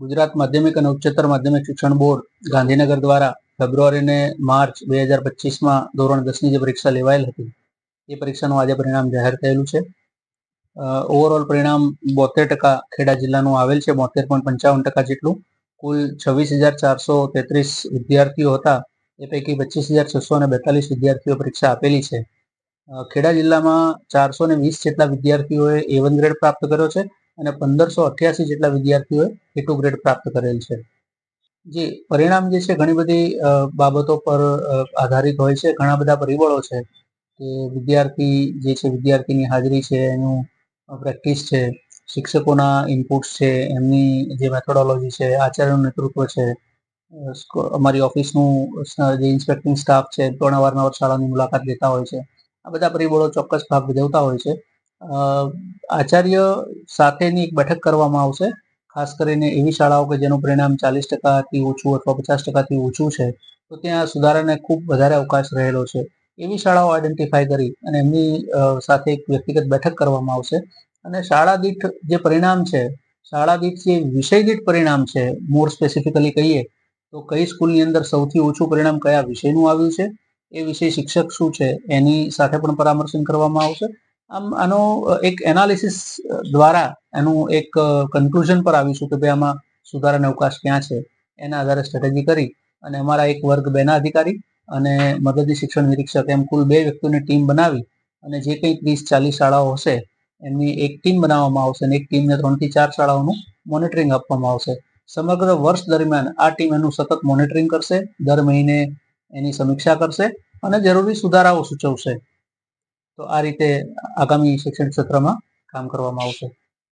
ગુજરાત માધ્યમિક અને ઉચ્ચતર માધ્યમિક શિક્ષણ બોર્ડ ગાંધીનગર દ્વારા ફેબ્રુઆરી અને માર્ચ બે હજાર પચીસમાં ધોરણ દસની જે પરીક્ષા લેવાયેલ હતી, એ પરીક્ષાનું આજે પરિણામ જાહેર થયેલું છે. ઓવરઓલ પરિણામ બોતેર ટકા ખેડા જિલ્લાનું આવેલ છે, બોતેર પોઈન્ટ પંચાવન ટકા જેટલું. કુલ છવ્વીસ હજાર ચારસો તેત્રીસ વિદ્યાર્થીઓ હતા, એ પૈકી પચીસ હજાર છસો અને બેતાલીસ વિદ્યાર્થીઓ પરીક્ષા આપેલી છે. ખેડા જિલ્લામાં ચારસો ને વીસ જેટલા વિદ્યાર્થીઓએ એવન વન ગ્રેડ પ્રાપ્ત કર્યો છે અને પંદરસો અઠ્યાસી જેટલા વિદ્યાર્થીઓએ એ ટુ ગ્રેડ પ્રાપ્ત કરેલ છે. જે પરિણામ જે છે, ઘણી બધી બાબતો પર આધારિત હોય છે. ઘણા બધા પરિબળો છે કે વિદ્યાર્થી જે છે, વિદ્યાર્થીની હાજરી છે, એનું પ્રેક્ટિસ છે, શિક્ષકોના ઇનપુટ્સ છે, એમની જે મેથોડોલોજી છે, આચાર્યનું નેતૃત્વ છે અમારી ઓફિસનું જે ઇન્સ્પેક્ટિંગ સ્ટાફ છે એ પણ અવારનવાર શાળાની મુલાકાત લેતા હોય છે. આ બધા પરિબળો ચોક્કસ ભાગ ભજવતા હોય છે. આચાર્ય સાથેની એક બેઠક કરવામાં આવશે. ખાસ કરીને એવી શાળાઓ કે જેનું પરિણામ ચાલીસ ટકાથી ઓછું અથવા પચાસ ટકાથી ઓછું છે, તો ત્યાં સુધારાને ખૂબ વધારે અવકાશ રહેલો છે. એવી શાળાઓ આઈડેન્ટિફાઈ કરી અને એમની સાથે એક વ્યક્તિગત બેઠક કરવામાં આવશે. અને શાળા દીઠ જે પરિણામ છે, શાળા દીઠ જે વિષય દીઠ પરિણામ છે મોર સ્પેસિફિકલી કહીએ, તો કઈ સ્કૂલની અંદર સૌથી ઓછું પરિણામ કયા વિષયનું આવ્યું છે? એ વિષય શિક્ષક શું છે? એની સાથે પણ પરામર્શન કરવામાં આવશે. આમ આનો એક એનાલિસિસ દ્વારા એનું એક કન્ક્લુઝન પર આવીશું કે ભાઈ આમાં સુધારાનો અવકાશ ક્યાં છે, એના આધારે સ્ટ્રેટેજી કરી અને અમારા એક વર્ગ બેના અધિકારી અને મદદી શિક્ષણ નિરીક્ષક એમ કુલ બે વ્યક્તિઓની ટીમ બનાવી અને જે કંઈ ત્રીસ ચાલીસ શાળાઓ હશે, એમની એક ટીમ બનાવવામાં આવશે અને એક ટીમને ત્રણથી ચાર શાળાઓનું મોનિટરિંગ આપવામાં આવશે. સમગ્ર વર્ષ દરમિયાન આ ટીમ એનું સતત મોનિટરિંગ કરશે, દર મહિને એની સમીક્ષા કરશે અને જરૂરી સુધારાઓ સૂચવશે. તો આ રીતે આગામી શૈક્ષણિક સત્રમાં કામ કરવામાં આવશે.